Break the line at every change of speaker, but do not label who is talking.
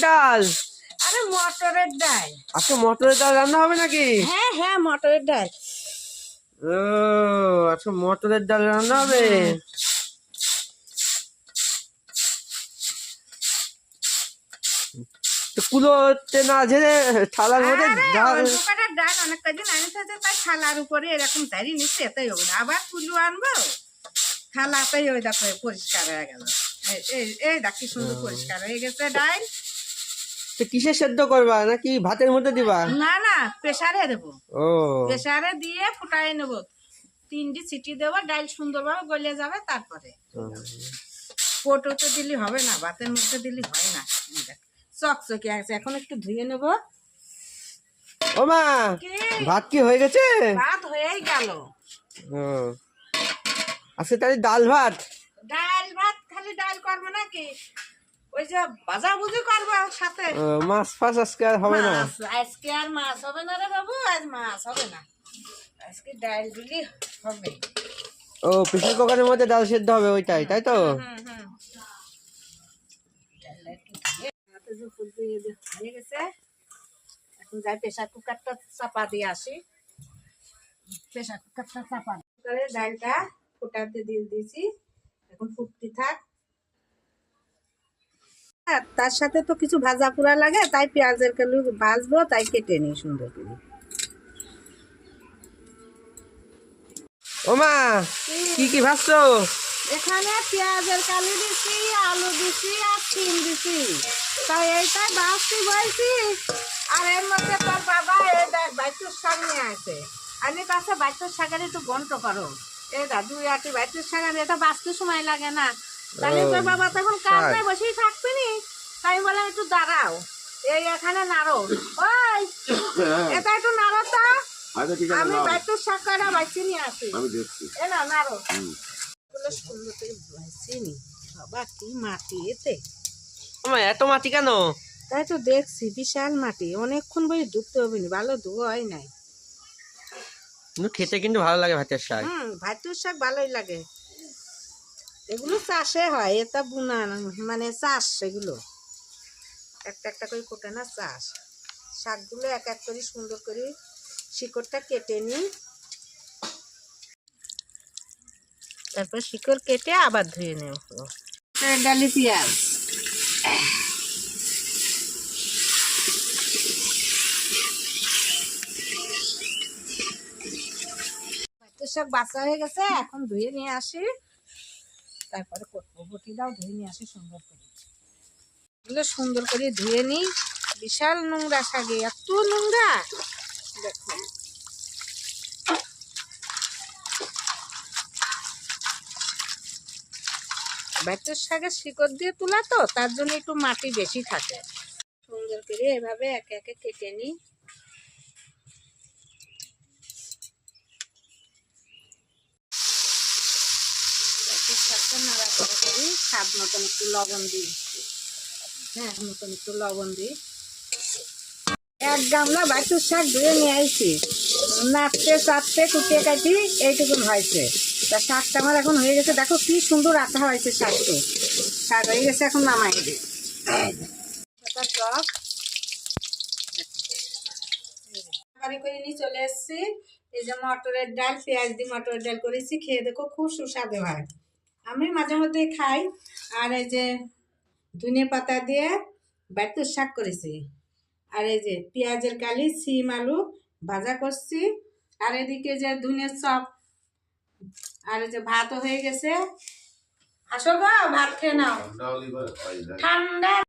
ডাল।
আরে মটরের ডাল।
আজকে মটরের ডাল রান্না হবে নাকি?
হ্যাঁ হ্যাঁ মটরের ডাল।
ও আজকে মটরের ডাল রান্না হবে? কুলোতে না ঝেড়ে থালার মধ্যে ডাল
ডাল অনেক কদিন আনি থাকে তাই থালার উপরে এরকম দাঁড়িয়ে নিচ্ছে এটাই হবে না। আবার কুলু আনব থালাতেই ওই দেখো পরিষ্কার হয়ে গেল। এই- এই এই দেখ কি সুন্দর পরিষ্কার হয়ে গেছে ডাল।
তো কিসে সেদ্ধ করবা? নাকি ভাতের মধ্যে দিবা?
না না প্রেসারে দেবো।
ও।
প্রেসারে দিয়ে ফুটাই নেব। তিনটি সিটি দেবো ডাল সুন্দরভাবে গলে যাবে তারপরে। পোটোতে দিলে হবে না ভাতের মধ্যে দিলে হয় না। চকচকে আছে। এখন একটু ধুয়ে নেব।
ও মা
কি?
ভাত কি হয়ে গেছে?
ভাত হয়েই গেল।
ও। আজকে তাহলে ডাল ভাত?
ডাল ভাত খালি ডাল করব নাকি? ওই যে করব সাথে
মাছ ফাছ আজকে আর হবে না?
আজকে আর মাছ হবে না রে বাবু আজ মাছ হবে না। আজকে ডাল দিলি হবে।
ও প্রেসার কুকারের মধ্যে ডাল সেদ্ধ হবে ওইটাই তাই তো?
হয়ে গেছে এখন যাই প্রেসার কুকারটা চাপা দিয়ে আসি। প্রেসার কুকারটা চাপা। ডালটা ফুটাতে দিয়ে দিয়েছি। এখন ফুটতে থাক। আর তার সাথে তো কিছু ভাজা পোড়া লাগে তাই পেঁয়াজের কালু ভাজবো তাই কেটে নিই সুন্দর করে।
ও মা কি কি ভাবছ
এখানে পেঁয়াজের কালি দিছি আলু দিছি আর দিছি। তাই এইটাই বাসি আর এর মধ্যে তোর বাবা এই দেখ বাইতুর শাক নিয়ে আসে। আমি কাছে বাইতুর শাকের একটু গন্ট করো। এই দা দুই আটি বাইতুর শাকের এটা বাঁচতে সময় লাগে না। তাহলে তোর বাবা তখন কাজে বসেই থাকবে নি? একটু দাঁড়াও। এই এখানে নাড়ো। ওই এটা একটু নাড়ো তা।
আচ্ছা
আমি বাইছি নিয়ে আসি।
আমি দেখছি।
এ না নাড়ো। বাবা কি মাটি এতে?
এত মাটি কেন?
তাই তো দেখছি বিশাল মাটি। অনেকক্ষণ বই ধুতে হবে না ভালো ধোয়া হয় নাই।
কিন্তু খেতে কিন্তু ভালো লাগে ভাতের শাক।
হুম ভাতুর শাক ভালোই লাগে। এগুলো চাষে হয় এটা বুনা মানে চাষ সেগুলো একটা একটা করে কোটে না চাষ। শাকগুলো এক এক করে সুন্দর করে শিকড়টা কেটে নিই। তারপর শিকড় কেটে আবার ধুয়ে নেব। ডালি পেঁয়াজ। তো সব বাচ্চা হয়ে গেছে এখন ধুয়ে নিয়ে আসি। তারপরে করব বটিটাও ধুয়ে নিয়ে আসি সুন্দর করে। এগুলো সুন্দর করে ধুয়ে নিই। বিশাল নোংরা শাকে এত নোংরা! দেখো ব্যাটের শাকের শিকড় দিয়ে তোলা তো, তার জন্য একটু মাটি বেশি থাকে। সুন্দর করে এভাবে একে একে কেটে নিই। শাকটা নাড়াচাড়া করি স্বাদ মতন একটু লবণ দিই হ্যাঁ মতন একটু লবণ দিই। এক গামলা বাছুর শাক ধুয়ে নিয়ে আইছি। নাচতে, চাপতে কুটিয়ে কাটি এইটুকুন হয়েছে। তা শাকটা আমার এখন হয়ে গেছে। দেখো কি সুন্দর আঠা হয়েছে শাকটা। শাক হয়ে গেছে, এখন নামাই দিই। করে নিয়ে চলে এসেছি। এই যে মটরের ডাল, পেঁয়াজ দিয়ে মটরের ডাল করেছি। খেয়ে দেখো খুব সুস্বাদু হয়। আমি মাঝে মধ্যে খাই। আর এই যে ধনে পাতা দিয়ে বাড়িতে শাক করেছি। আর এই যে পেঁয়াজের কালি সিম আলু ভাজা করছি। আর এদিকে যে ধনের চপ আর এই যে ভাতও হয়ে গেছে। আসো গো ভাত খেয়ে নাও। ঠান্ডা